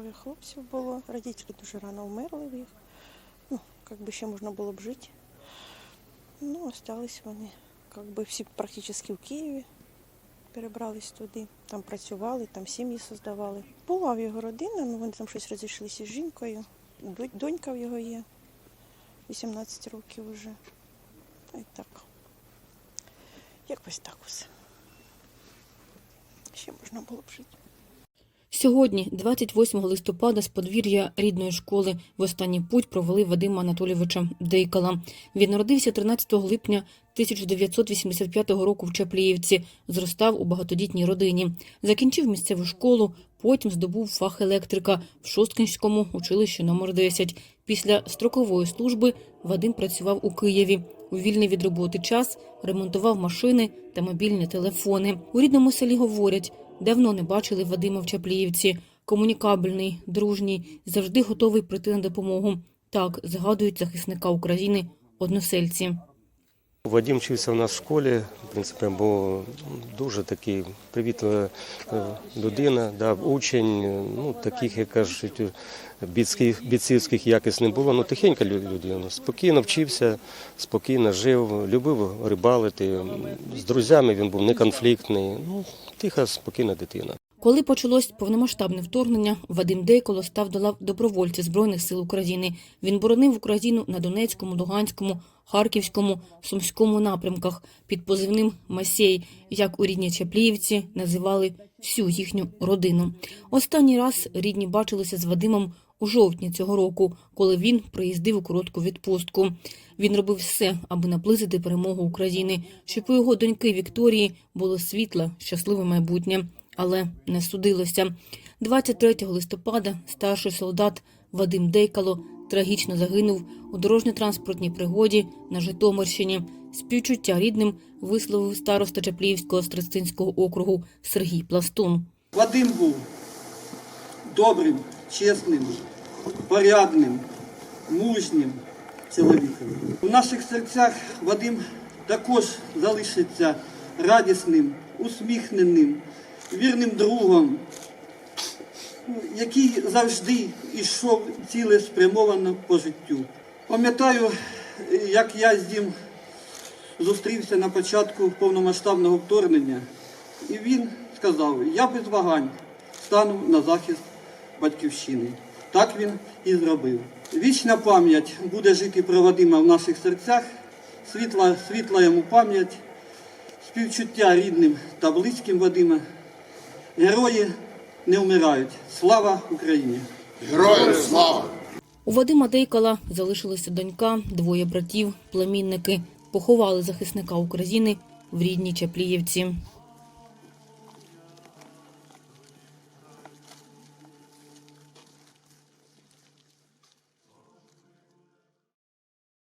троє хлопців було. Родителі дуже рано вмерли в їх. Ну, як би ще можна було б жити. Ну, остались вони. Як би всі практично в Києві перебрались туди. Там працювали, там сім'ї создавали. Була в його родина, ну вони там щось розійшлися з жінкою. Донька в його є. 18 років вже. Й так. Якось так усе. Ще можна було б жити. Сьогодні, 28 листопада, з подвір'я рідної школи в останній путь провели Вадима Анатолійовича Дейкала. Він народився 13 липня 1985 року в Чапліївці, зростав у багатодітній родині. Закінчив місцеву школу, потім здобув фах електрика в Шосткинському училищі номер 10. Після строкової служби Вадим працював у Києві. У вільний від роботи час ремонтував машини та мобільні телефони. У рідному селі говорять, давно не бачили Вадима в Чапліївці. Комунікабельний, дружній, завжди готовий прийти на допомогу. Так згадують захисника України односельці. Вадим вчився в нас в школі, в принципі, був дуже такий привітлива е, людина, да, учень, е, ну, таких, як кажуть, бійських, бійцівських якось не було, ну тихенька лю- людина. Спокійно вчився, спокійно жив, любив рибалити. З друзями він був неконфліктний, ну, тиха, спокійна дитина. Коли почалось повномасштабне вторгнення, Вадим Дейколо став до лав добровольців Збройних сил України. Він боронив Україну на Донецькому, Луганському, Харківському, Сумському напрямках під позивним Масей, як у рідній Чапліївці називали всю їхню родину. Останній раз рідні бачилися з Вадимом у жовтні цього року, коли він приїздив у коротку відпустку. Він робив все, аби наблизити перемогу України, щоб у його доньки Вікторії було світле, щасливе майбутнє але не судилося. 23 листопада старший солдат Вадим Дейкало трагічно загинув у дорожньо-транспортній пригоді на Житомирщині. Співчуття рідним висловив староста Чапліївського Стрицинського округу Сергій Пластун. Вадим був добрим, чесним, порядним, мужнім чоловіком. У наших серцях Вадим також залишиться радісним, усміхненим, вірним другом, який завжди йшов цілеспрямовано по життю. Пам'ятаю, як я з ним зустрівся на початку повномасштабного вторгнення, і він сказав, я без вагань стану на захист батьківщини. Так він і зробив. Вічна пам'ять буде жити про Вадима в наших серцях, світла, світла йому пам'ять, співчуття рідним та близьким Вадима. Герої не вмирають. Слава Україні! Героям слава! У Вадима Дейкала залишилася донька, двоє братів, племінники. Поховали захисника України в рідній Чапліївці.